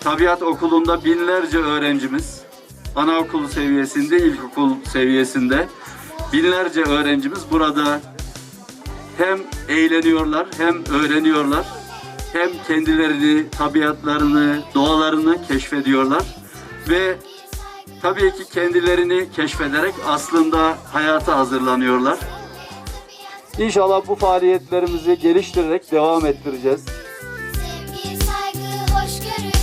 Tabiat Okulu'nda binlerce öğrencimiz, anaokulu seviyesinde, ilkokul seviyesinde binlerce öğrencimiz burada hem eğleniyorlar hem öğreniyorlar hem kendilerini, tabiatlarını, doğalarını keşfediyorlar ve tabii ki kendilerini keşfederek aslında hayata hazırlanıyorlar. İnşallah bu faaliyetlerimizi geliştirerek devam ettireceğiz. aşk yeri.